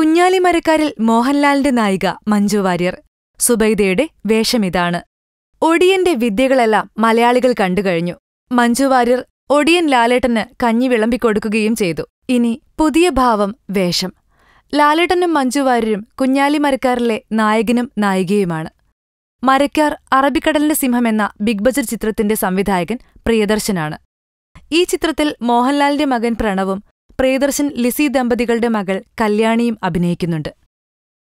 കുഞ്ഞാലിമരക്കാരിൽ മോഹൻലാലിന്റെ നായിക മഞ്ജു വാര്യർ. സുബൈദയുടെ വേഷമിതാണ് ഒടിയന്റെ വിദ്യകളെല്ലാം മലയാളികൾ കണ്ടുകഴിഞ്ഞു മഞ്ജു വാര്യർ ഒടിയൻ ലാലേട്ടന് കഞ്ഞി വിളമ്പിക്കൊടുക്കുകയും ചെയ്തു. ഇനി പുതിയ ഭാവം വേഷം. ലാലേട്ടനും മഞ്ജു വാര്യരും കുഞ്ഞാലിമരക്കാരിലെ നായകനും നായികയുമാണ്. മരക്കാർ അറബിക്കടലിന്റെ സിംഹം എന്ന ബിഗ് ബജറ്റ് ചിത്രത്തിന്റെ സംവിധായകൻ പ്രിയദർശനാണ്. ഈ ചിത്രത്തിൽ മോഹൻലാലിന്റെ മകൻ പ്രണവും പ്രിയദർശൻ ലിസി ദമ്പതികളുടെ മകൾ കല്യാണിയും അഭിനയിക്കുന്നുണ്ട്.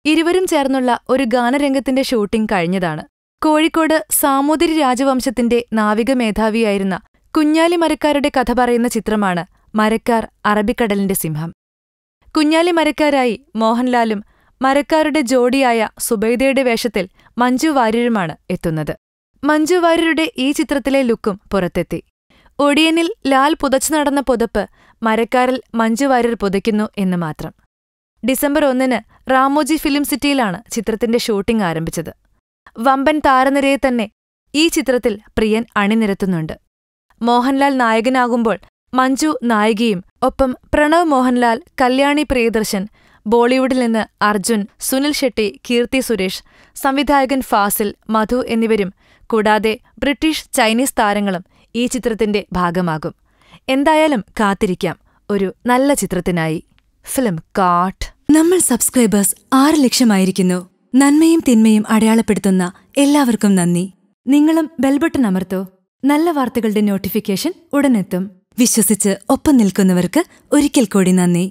ഇരുവരും ചേർന്നുള്ള ഒരു ഗാനരംഗത്തിന്റെ ഷൂട്ടിംഗ് കഴിഞ്ഞതാണ്. കോഴിക്കോട് സാമൂതിരി രാജവംശത്തിന്റെ നാവിക മേധാവിയായിരുന്ന കുഞ്ഞാലി മരക്കാരുടെ കഥ പറയുന്ന ചിത്രമാണ് മരക്കാർ അറബിക്കടലിന്റെ സിംഹം. കുഞ്ഞാലി മരക്കാരായി മോഹൻലാലും മരക്കാരുടെ ജോഡിയായ സുബൈദയുടെ വേഷത്തിൽ മഞ്ജു വാര്യരുമാണ് എത്തുന്നത്. മഞ്ജു വാര്യരുടെ ഈ ചിത്രത്തിലെ ലുക്കും പുറത്തെത്തി. ഒടിയനിൽ ലാൽ പുതച്ചു നടന്ന പുതപ്പ് മരക്കാരിൽ മഞ്ജു വാര്യർ പുതയ്ക്കുന്നു എന്ന് മാത്രം. ഡിസംബർ ഒന്നിന് റാമോജി ഫിലിം സിറ്റിയിലാണ് ചിത്രത്തിന്റെ ഷൂട്ടിംഗ് ആരംഭിച്ചത്. വമ്പൻ താരനിരയെ തന്നെ ഈ ചിത്രത്തിൽ പ്രിയൻ അണിനിരത്തുന്നുണ്ട്. മോഹൻലാൽ നായകനാകുമ്പോൾ മഞ്ജു നായികയും ഒപ്പം പ്രണവ് മോഹൻലാൽ കല്യാണി പ്രിയദർശൻ ബോളിവുഡിൽ നിന്ന് അർജുൻ സുനിൽ ഷെട്ടി കീർത്തി സുരേഷ് സംവിധായകൻ ഫാസിൽ മധു എന്നിവരും കൂടാതെ ബ്രിട്ടീഷ് ചൈനീസ് താരങ്ങളും ഈ ചിത്രത്തിന്റെ ഭാഗമാകും. എന്തായാലും കാത്തിരിക്കാം. ഒരു നല്ല ചിത്രത്തിനായി. ഫിലിം കാട്ട് നമ്മൾ സബ്സ്ക്രൈബേഴ്സ് ആറ് ലക്ഷമായിരിക്കുന്നു. നന്മയും തിന്മയും അടയാളപ്പെടുത്തുന്ന എല്ലാവർക്കും നന്ദി. നിങ്ങളും ബെൽബട്ടൺ അമർത്തോ. നല്ല വാർത്തകളുടെ നോട്ടിഫിക്കേഷൻ ഉടനെത്തും. വിശ്വസിച്ച് ഒപ്പം നിൽക്കുന്നവർക്ക് ഒരിക്കൽ കൂടി നന്ദി.